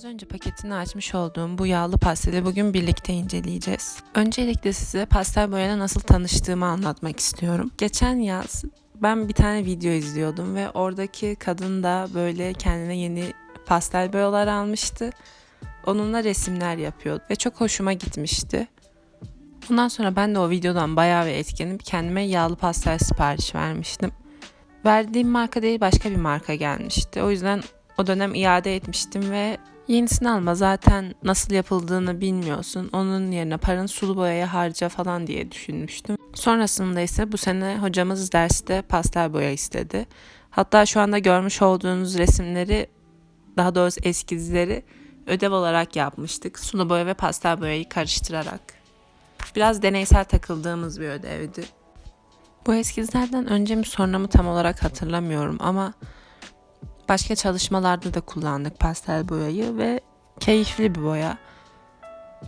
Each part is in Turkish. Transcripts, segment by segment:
Az önce paketini açmış olduğum bu yağlı pasteli bugün birlikte inceleyeceğiz. Öncelikle size pastel boyayla nasıl tanıştığımı anlatmak istiyorum. Geçen yaz ben bir tane video izliyordum ve oradaki kadın da böyle kendine yeni pastel boyalar almıştı. Onunla resimler yapıyordu ve çok hoşuma gitmişti. Ondan sonra ben de o videodan bayağı bir etkilenip kendime yağlı pastel sipariş vermiştim. Verdiğim marka değil başka bir marka gelmişti. O yüzden o dönem iade etmiştim ve yenisini alma zaten nasıl yapıldığını bilmiyorsun. Onun yerine paranı sulu boyaya harca falan diye düşünmüştüm. Sonrasında ise bu sene hocamız derste pastel boya istedi. Hatta şu anda görmüş olduğunuz resimleri daha doğrusu eskizleri ödev olarak yapmıştık. Sulu boya ve pastel boyayı karıştırarak. Biraz deneysel takıldığımız bir ödevdi. Bu eskizlerden önce mi sonra mı tam olarak hatırlamıyorum ama başka çalışmalarda da kullandık pastel boyayı ve keyifli bir boya.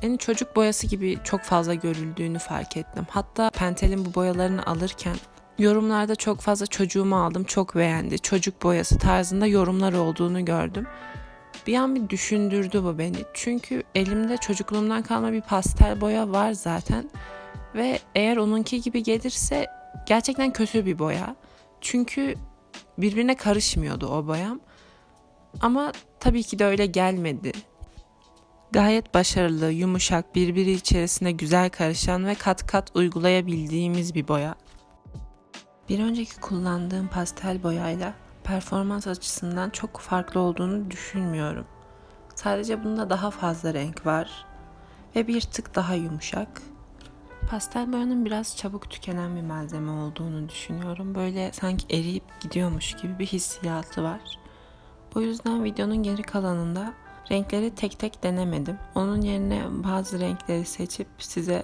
Yani çocuk boyası gibi çok fazla görüldüğünü fark ettim. Hatta Pentel'in bu boyalarını alırken yorumlarda çok fazla çocuğumu aldım çok beğendi. Çocuk boyası tarzında yorumlar olduğunu gördüm. Bir an bir düşündürdü bu beni. Çünkü elimde çocukluğumdan kalma bir pastel boya var zaten. Ve eğer onunki gibi gelirse gerçekten kötü bir boya. Çünkü birbirine karışmıyordu o boyam. Ama tabii ki de öyle gelmedi. Gayet başarılı, yumuşak, birbiri içerisinde güzel karışan ve kat kat uygulayabildiğimiz bir boya. Bir önceki kullandığım pastel boyayla performans açısından çok farklı olduğunu düşünmüyorum. Sadece bunda daha fazla renk var ve bir tık daha yumuşak. Pastel boyanın biraz çabuk tükenen bir malzeme olduğunu düşünüyorum. Böyle sanki eriyip gidiyormuş gibi bir hissiyatı var. Bu yüzden videonun geri kalanında renkleri tek tek denemedim. Onun yerine bazı renkleri seçip size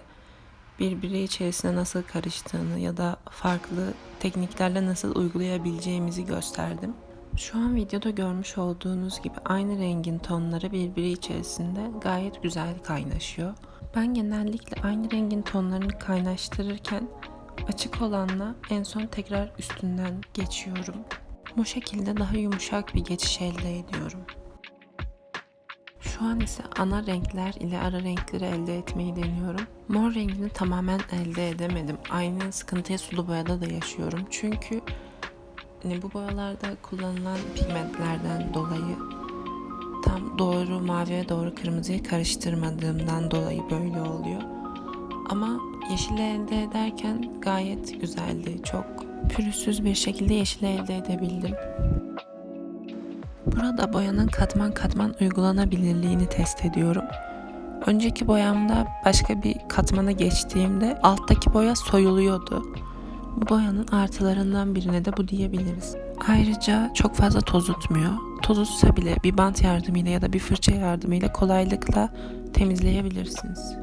birbiri içerisine nasıl karıştığını ya da farklı tekniklerle nasıl uygulayabileceğimizi gösterdim. Şu an videoda görmüş olduğunuz gibi aynı rengin tonları birbiri içerisinde gayet güzel kaynaşıyor. Ben genellikle aynı rengin tonlarını kaynaştırırken açık olanla en son tekrar üstünden geçiyorum. Bu şekilde daha yumuşak bir geçiş elde ediyorum. Şu an ise ana renkler ile ara renkleri elde etmeyi deniyorum. Mor rengini tamamen elde edemedim. Aynı sıkıntıyı sulu boyada da yaşıyorum. Çünkü hani bu boyalarda kullanılan pigmentlerden dolayı tam doğru maviye doğru kırmızıyı karıştırmadığımdan dolayı böyle oluyor. Ama yeşili elde ederken gayet güzeldi. Çok pürüzsüz bir şekilde yeşili elde edebildim. Burada boyanın katman katman uygulanabilirliğini test ediyorum. Önceki boyamda başka bir katmana geçtiğimde alttaki boya soyuluyordu. Bu boyanın artılarından birine de bu diyebiliriz. Ayrıca çok fazla tozutmuyor. Tozutsa bile bir bant yardımıyla ya da bir fırça yardımıyla kolaylıkla temizleyebilirsiniz.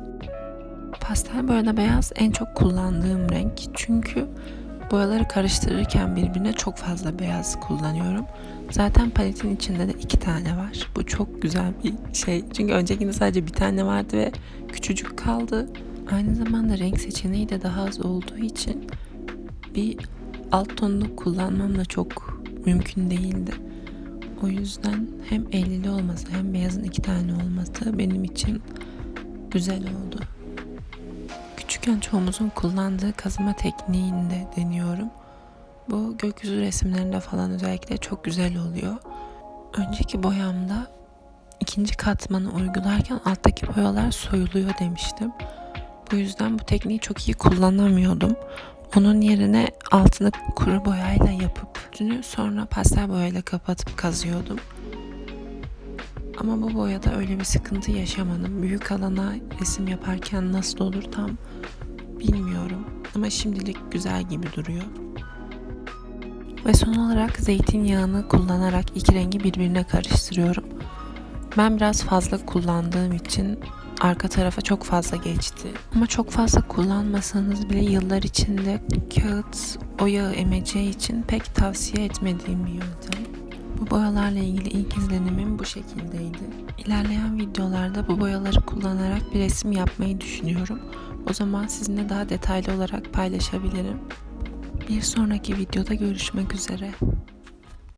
Pastel boyada beyaz en çok kullandığım renk. Çünkü boyaları karıştırırken birbirine çok fazla beyaz kullanıyorum. Zaten paletin içinde de iki tane var. Bu çok güzel bir şey. Çünkü öncekinde sadece bir tane vardı ve küçücük kaldı. Aynı zamanda renk seçeneği de daha az olduğu için bir alt tonunu kullanmam da çok mümkün değildi. O yüzden hem 50'li olması hem beyazın iki tane olması benim için güzel oldu. Küçükken çoğumuzun kullandığı kazıma tekniğini de deniyorum. Bu gökyüzü resimlerinde falan özellikle çok güzel oluyor. Önceki boyamda ikinci katmanı uygularken alttaki boyalar soyuluyor demiştim. Bu yüzden bu tekniği çok iyi kullanamıyordum. Onun yerine altını kuru boyayla yapıp üstünü sonra pastel boyayla kapatıp kazıyordum. Ama bu boyada öyle bir sıkıntı yaşamadım. Büyük alana resim yaparken nasıl olur tam bilmiyorum. Ama şimdilik güzel gibi duruyor. Ve son olarak zeytinyağını kullanarak iki rengi birbirine karıştırıyorum. Ben biraz fazla kullandığım için arka tarafa çok fazla geçti. Ama çok fazla kullanmasanız bile yıllar içinde kağıt o yağı emeceği için pek tavsiye etmediğim bir yöntem. Bu boyalarla ilgili ilk izlenimim bu şekildeydi. İlerleyen videolarda bu boyaları kullanarak bir resim yapmayı düşünüyorum. O zaman sizinle daha detaylı olarak paylaşabilirim. Bir sonraki videoda görüşmek üzere.